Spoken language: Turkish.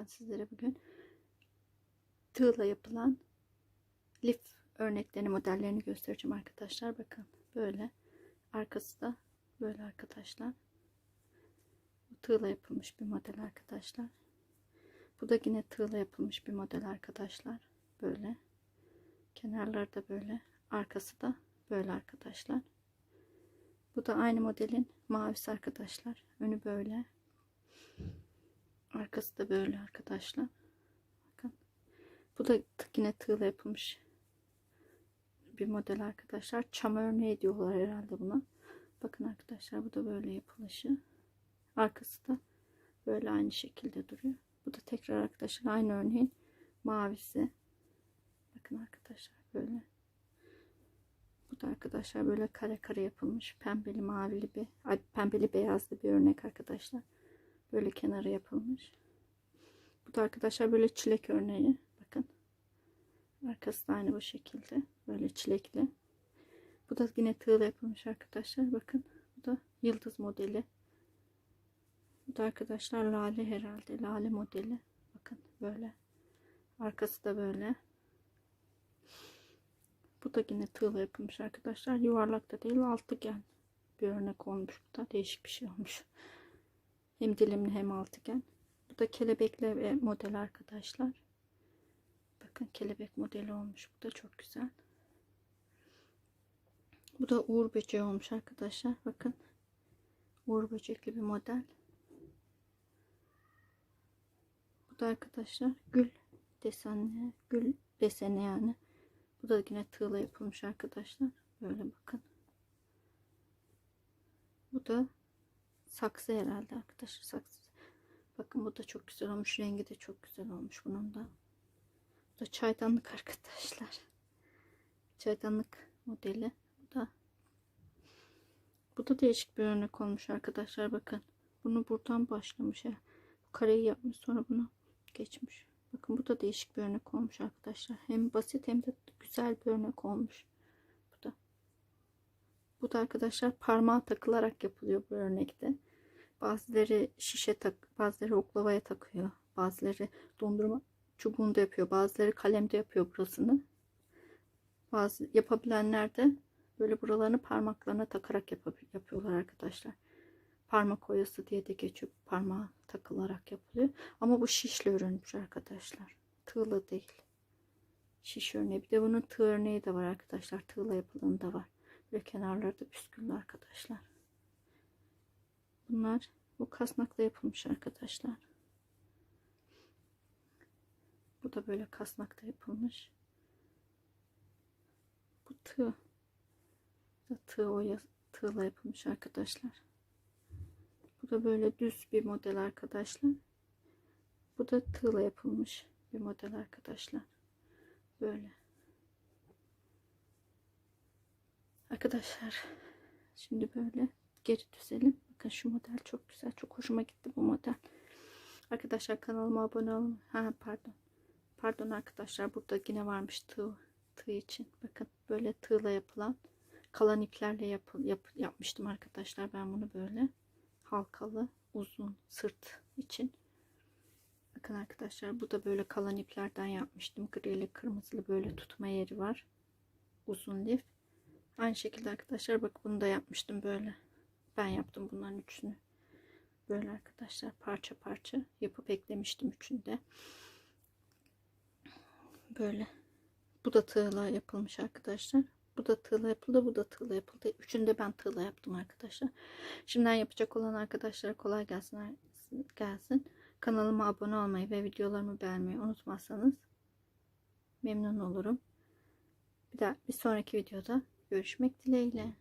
yapacağım sizlere bugün. Tığla yapılan lif örneklerini, modellerini göstereceğim arkadaşlar. Bakın böyle. Arkası da böyle arkadaşlar. Bu tığla yapılmış bir model arkadaşlar. Bu da yine tığla yapılmış bir model arkadaşlar. Böyle. Kenarları da böyle. Arkası da böyle arkadaşlar. Bu da aynı modelin mavisi arkadaşlar. Önü böyle. Arkası da böyle arkadaşlar. Bakın. Bu da yine tığla yapılmış bir model arkadaşlar. Çam örneği diyorlar herhalde buna. Bakın arkadaşlar bu da böyle yapılışı. Arkası da böyle aynı şekilde duruyor. Bu da tekrar arkadaşlar aynı örneğin mavisi. Bakın arkadaşlar böyle. Bu da arkadaşlar böyle kare kare yapılmış pembeli mavili bir pembeli beyazlı bir örnek arkadaşlar. Böyle kenarı yapılmış. Bu da arkadaşlar böyle çilek örneği. Bakın. Arkası da aynı bu şekilde. Böyle çilekli. Bu da yine tığla yapılmış arkadaşlar. Bakın. Bu da yıldız modeli. Bu da arkadaşlar lale herhalde. Lale modeli. Bakın böyle. Arkası da böyle. Bu da yine tığla yapılmış arkadaşlar. Yuvarlak da değil altıgen bir örnek olmuş. Bu da değişik bir şey olmuş. Hem dilimli hem altıgen. Da kelebekle model arkadaşlar. Bakın kelebek modeli olmuş. Bu da çok güzel. Bu da uğur böceği olmuş arkadaşlar. Bakın. Uğur böcekli bir model. Bu da arkadaşlar gül desenli. Gül deseni yani. Bu da yine tığla yapılmış arkadaşlar. Böyle bakın. Bu da saksı herhalde arkadaşlar saksı. Bakın bu da çok güzel olmuş. Rengi de çok güzel olmuş bunun da. Bu da çaydanlık arkadaşlar. Çaydanlık modeli. Bu da bu da değişik bir örnek olmuş arkadaşlar. Bakın. Bunu buradan başlamış. Bu kareyi yapmış sonra bunu geçmiş. Bakın bu da değişik bir örnek olmuş arkadaşlar. Hem basit hem de güzel bir örnek olmuş. Bu da. Bu da arkadaşlar parmağa takılarak yapılıyor bu örnekte. Bazıları şişe tak, bazıları oklavaya takıyor. Bazıları dondurma çubuğunda yapıyor. Bazıları kalemde yapıyor burasını. Bazı yapabilenler de böyle buralarını parmaklarına takarak yap yapıyorlar arkadaşlar. Parmak oyası diye de geçiyor. Parmağa takılarak yapılıyor. Ama bu şişle örülmüş arkadaşlar. Tığla değil. Şiş örneği. Bir de bunun tığ örneği de var arkadaşlar. Tığla yapılanı da var. Böyle kenarları da püsküllü arkadaşlar. Bunlar bu kasnakla yapılmış arkadaşlar. Bu da böyle kasnakta yapılmış. Bu tığ. Bu da tığ oya, tığla yapılmış arkadaşlar. Bu da böyle düz bir model arkadaşlar. Bu da tığla yapılmış bir model arkadaşlar. Böyle. Arkadaşlar şimdi böyle geri düzelim. Bakın şu model çok güzel. Çok hoşuma gitti bu model. Arkadaşlar kanalıma abone olun. Ha pardon. Pardon arkadaşlar burada yine varmış tığ, tığ için. Bakın böyle tığla yapılan kalan iplerle yap, yap, yapmıştım arkadaşlar. Ben bunu böyle halkalı uzun sırt için. Bakın arkadaşlar bu da böyle kalan iplerden yapmıştım. Grili kırmızılı böyle tutma yeri var. Uzun lif. Aynı şekilde arkadaşlar bak bunu da yapmıştım böyle. Ben yaptım bunların üçünü. Böyle arkadaşlar parça parça yapıp eklemiştim üçünde. Böyle. Bu da tığla yapılmış arkadaşlar. Bu da tığla yapıldı. Bu da tığla yapıldı. Üçünde ben tığla yaptım arkadaşlar. Şimdiden yapacak olan arkadaşlar kolay gelsin. gelsin. Kanalıma abone olmayı ve videolarımı beğenmeyi unutmazsanız memnun olurum. Bir daha bir sonraki videoda görüşmek dileğiyle.